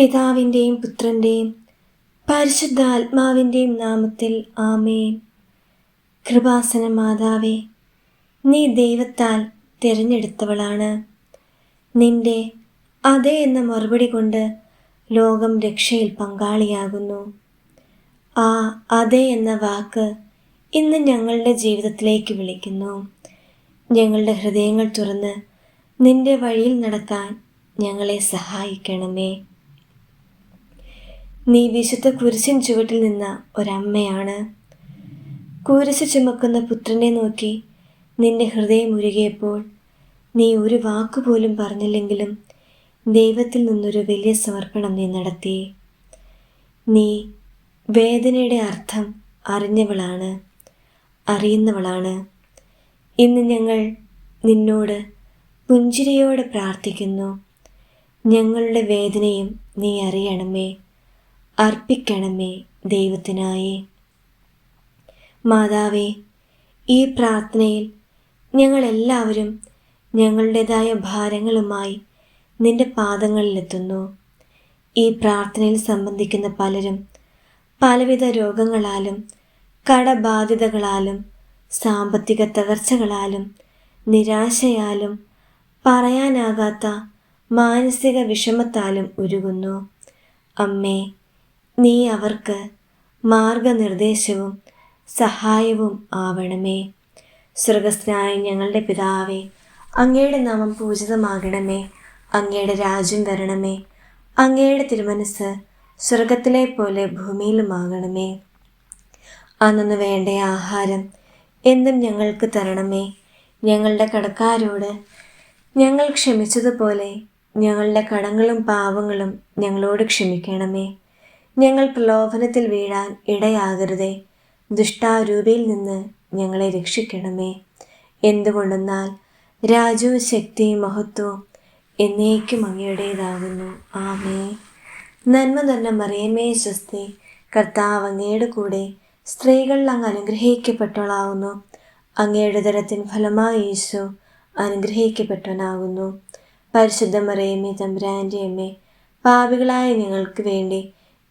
പിതാവിന്റെയും പുത്രന്റെയും പരിശുദ്ധാത്മാവിന്റെയും നാമത്തിൽ ആമേൻ. കൃപാസന മാതാവേ നീ ദൈവത്താൽ തിരഞ്ഞെടുത്തവളാണ്. നിന്റെ അതെ എന്ന മറുപടി കൊണ്ട് ലോകം രക്ഷയിൽ പങ്കാളിയാകുന്നു. ആ അതെ എന്ന വാക്ക് ഇന്ന് ഞങ്ങളുടെ ജീവിതത്തിലേക്ക് വിളിക്കുന്നു. ഞങ്ങളുടെ ഹൃദയങ്ങൾ തുറന്ന് നിന്റെ വഴിയിൽ നടക്കാൻ ഞങ്ങളെ സഹായിക്കണമേ. നീ വിശുദ്ധ കുരിശിൻ ചുവട്ടിൽ നിന്ന ഒരമ്മയാണ്. കുരിശ് ചുമക്കുന്ന പുത്രനെ നോക്കി നിന്റെ ഹൃദയം ഉരുകിയപ്പോൾ നീ ഒരു വാക്കുപോലും പറഞ്ഞില്ലെങ്കിലും ദൈവത്തിൽ നിന്നൊരു വലിയ സമർപ്പണം നീ നടത്തി. നീ വേദനയുടെ അർത്ഥം അറിഞ്ഞവളാണ് അറിയുന്നവളാണ്. ഇന്ന് ഞങ്ങൾ നിന്നോട് പുഞ്ചിരിയോടെ പ്രാർത്ഥിക്കുന്നു. ഞങ്ങളുടെ വേദനയും നീ അറിയണമേ. അർപ്പിക്കണമേ ദൈവത്തിനായി. മാതാവേ ഈ പ്രാർത്ഥനയിൽ ഞങ്ങളെല്ലാവരും ഞങ്ങളുടേതായ ഭാരങ്ങളുമായി നിന്റെ പാദങ്ങളിലെത്തുന്നു. ഈ പ്രാർത്ഥനയിൽ സംബന്ധിക്കുന്ന പലരും പലവിധ രോഗങ്ങളാലും കടബാധിതകളാലും സാമ്പത്തിക തകർച്ചകളാലും നിരാശയാലും പറയാനാകാത്ത മാനസിക വിഷമത്താലും ഉരുകുന്നു. അമ്മേ നീ അവർക്ക് മാർഗനിർദ്ദേശവും സഹായവും ആവണമേ. സ്വർഗസ്ഥനായ ഞങ്ങളുടെ പിതാവേ അങ്ങയുടെ നാമം പൂജിതമാകണമേ. അങ്ങയുടെ രാജ്യം വരണമേ. അങ്ങയുടെ തിരുമനസ് സ്വർഗത്തിലെ പോലെ ഭൂമിയിലുമാകണമേ. അന്നു വേണ്ട ആഹാരം എന്നും ഞങ്ങൾക്ക് തരണമേ. ഞങ്ങളുടെ കടക്കാരോട് ഞങ്ങൾ ക്ഷമിച്ചതുപോലെ ഞങ്ങളുടെ കടങ്ങളും പാവങ്ങളും ഞങ്ങളോട് ക്ഷമിക്കണമേ. ഞങ്ങൾ പ്രലോഭനത്തിൽ വീഴാൻ ഇടയാകരുതേ. ദുഷ്ടാരൂപയിൽ നിന്ന് ഞങ്ങളെ രക്ഷിക്കണമേ. എന്തുകൊണ്ടെന്നാൽ രാജു ശക്തി മഹത്വം എന്നേക്കും അങ്ങയുടേതാകുന്നു. ആമേ. നന്മ തന്നെ മറിയമേ സ്വസ്തി. കർത്താവ് അങ്ങയുടെ കൂടെ സ്ത്രീകളിൽ അങ്ങ് അനുഗ്രഹിക്കപ്പെട്ടവളാവുന്നു. അങ്ങയുടെ തരത്തിൻ ഫലമായി യേശു അനുഗ്രഹിക്കപ്പെട്ടവനാകുന്നു. പരിശുദ്ധ മറിയമ്മേ തമ്പുരാന്റെ അമ്മേ പാപികളായ ഞങ്ങൾക്ക് വേണ്ടി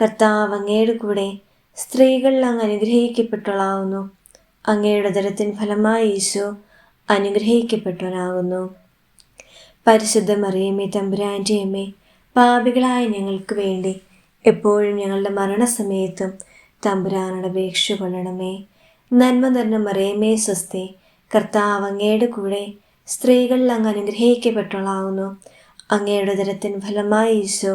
കർത്താവ് അങ്ങയുടെ കൂടെ സ്ത്രീകളിൽ അങ്ങ് അനുഗ്രഹിക്കപ്പെട്ടവളാവുന്നു അങ്ങയുടെ ദരത്തിൻ ഫലമായി ഈശോ അനുഗ്രഹിക്കപ്പെട്ടവനാകുന്നു. പരിശുദ്ധ മറിയമ്മേ തമ്പുരാന്റെ പാപികളായ ഞങ്ങൾക്ക് വേണ്ടി എപ്പോഴും ഞങ്ങളുടെ മരണസമയത്തും തമ്പുരാനോട് അപേക്ഷ കൊള്ളണമേ. നന്മ നിറഞ്ഞ മറിയമ്മേ സ്വസ്തി കർത്താവ് അങ്ങയുടെ കൂടെ സ്ത്രീകളിൽ അങ്ങ് അനുഗ്രഹിക്കപ്പെട്ടവളാവുന്നു അങ്ങയുടെ ദരത്തിൻ ഫലമായി ഈശോ